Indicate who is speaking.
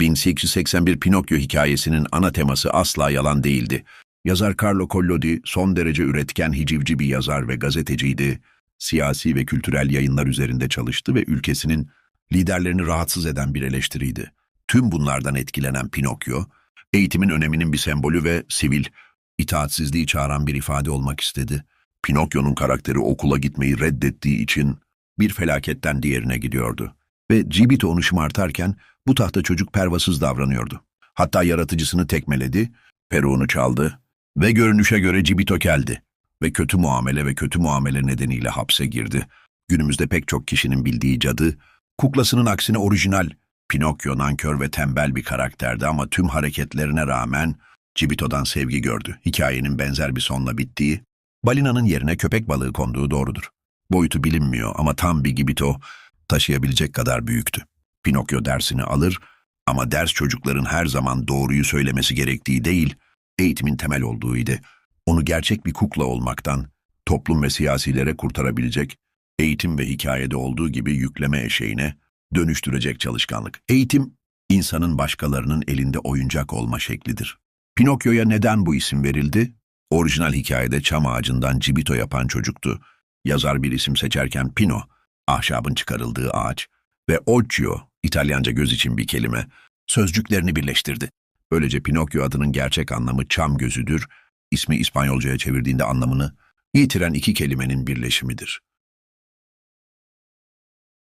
Speaker 1: 1881 Pinokyo hikayesinin ana teması asla yalan değildi. Yazar Carlo Collodi son derece üretken hicivci bir yazar ve gazeteciydi. Siyasi ve kültürel yayınlar üzerinde çalıştı ve ülkesinin liderlerini rahatsız eden bir eleştiriydi. Tüm bunlardan etkilenen Pinokyo, eğitimin öneminin bir sembolü ve sivil, itaatsizliği çağıran bir ifade olmak istedi. Pinokyo'nun karakteri okula gitmeyi reddettiği için bir felaketten diğerine gidiyordu. Ve Cibito onu şımartarken bu tahta çocuk pervasız davranıyordu. Hatta yaratıcısını tekmeledi, peruğunu çaldı ve görünüşe göre Cibito geldi ve kötü muamele ve kötü muamele nedeniyle hapse girdi. Günümüzde pek çok kişinin bildiği cadı, kuklasının aksine orijinal, Pinokyo nankör ve tembel bir karakterdi ama tüm hareketlerine rağmen Cibito'dan sevgi gördü. Hikayenin benzer bir sonla bittiği, balinanın yerine köpek balığı konduğu doğrudur. Boyutu bilinmiyor ama tam bir Gibito taşıyabilecek kadar büyüktü. Pinokyo dersini alır ama ders çocukların her zaman doğruyu söylemesi gerektiği değil, eğitimin temel olduğuydu. Onu gerçek bir kukla olmaktan, toplum ve siyasilere kurtarabilecek, eğitim ve hikayede olduğu gibi yükleme eşeğine dönüştürecek çalışkanlık. Eğitim, insanın başkalarının elinde oyuncak olma şeklidir. Pinokyo'ya neden bu isim verildi? Orijinal hikayede çam ağacından cibito yapan çocuktu. Yazar bir isim seçerken Pino, ahşabın çıkarıldığı ağaç ve Occhio, İtalyanca göz için bir kelime, sözcüklerini birleştirdi. Böylece Pinokyo adının gerçek anlamı çam gözüdür, ismi İspanyolcaya çevirdiğinde anlamını yitiren iki kelimenin birleşimidir.